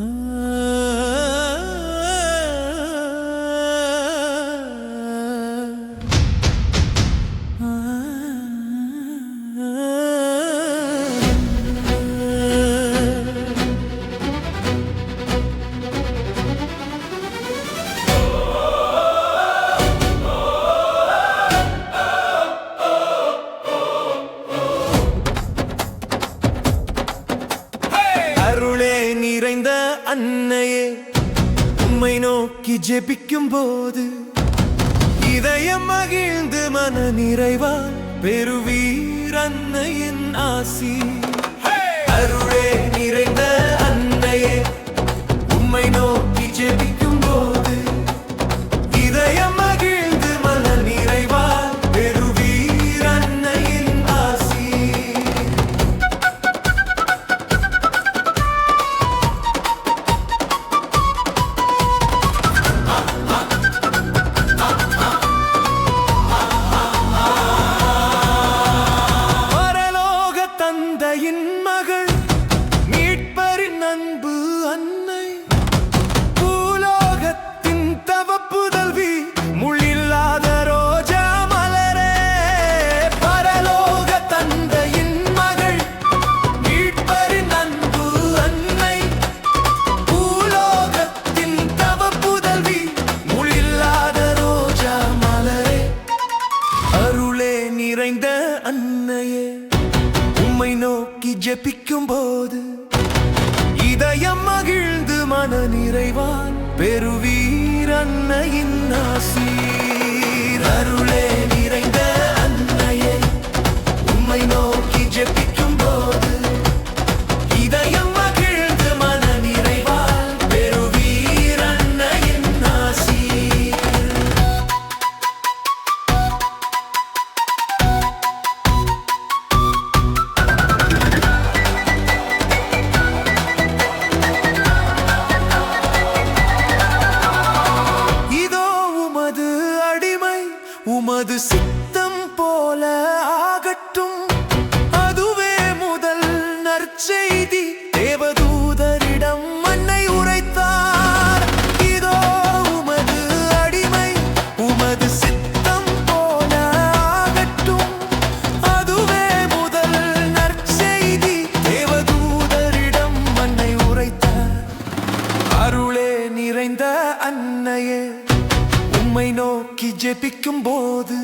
அருளே நிறைந்த அன்னையே உம்மை நோக்கி ஜெபிக்கும் போது இதயம் மகிழ்ந்து மன நிறைவா பெருவீர் அன்னையின் ஆசி. நிறைந்த அன்னையே உம்மை நோக்கி ஜெபிக்கும் போது இதயம் மகிழ்ந்து மன நிறைவான் பெருவீர் அன்னையின் ஆசீர். அருளே உமது சித்தம் போல ஆகட்டும். அதுவே முதல் நற்செய்தி. தேவதூதரிடம் மண்ணை உரைத்தார். இதோ உமது அடிமை உமது சித்தம் போல ஆகட்டும். அதுவே முதல் நற்செய்தி. தேவதூதரிடம் மண்ணை உரைத்தார். அருளே நிறைந்த அன்னையே. உம்மை நோக்கி ஜெபிக்கும் போது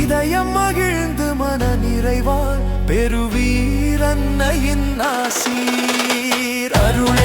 இதயம் மகிழ்ந்து மன நிறைவால் பெருவீரன்னையின் ஆசீர். அருள்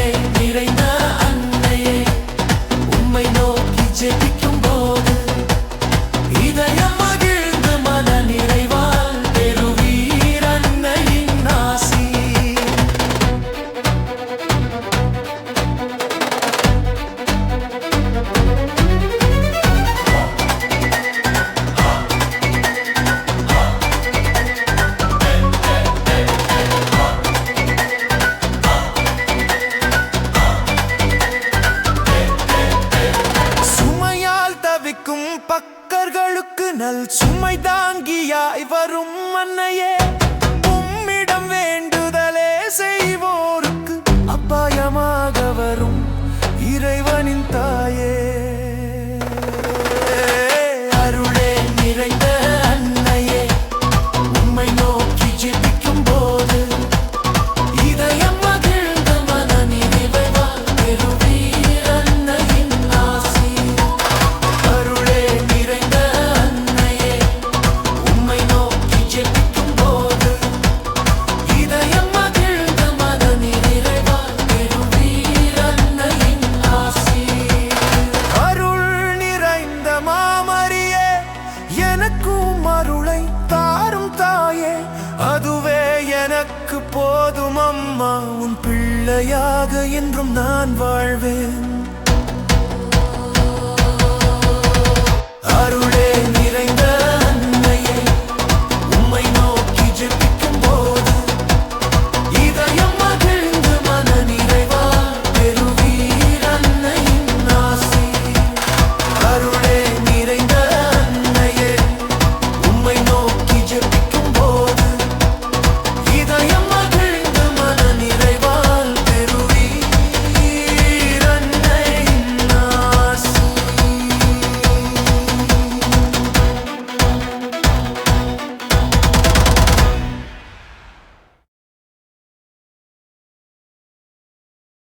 பக்கர்களுக்கு நல் சுமை தாங்கியாய் வரும் அன்னையே. உம்மிடம் வேண்டுதலே செய்வோருக்கு அபாயமாக வரும் இறைவனின் தாயே. எனக்கு போதும் அம்மா உன் பிள்ளையாக என்றும் நான் வாழ்வேன்.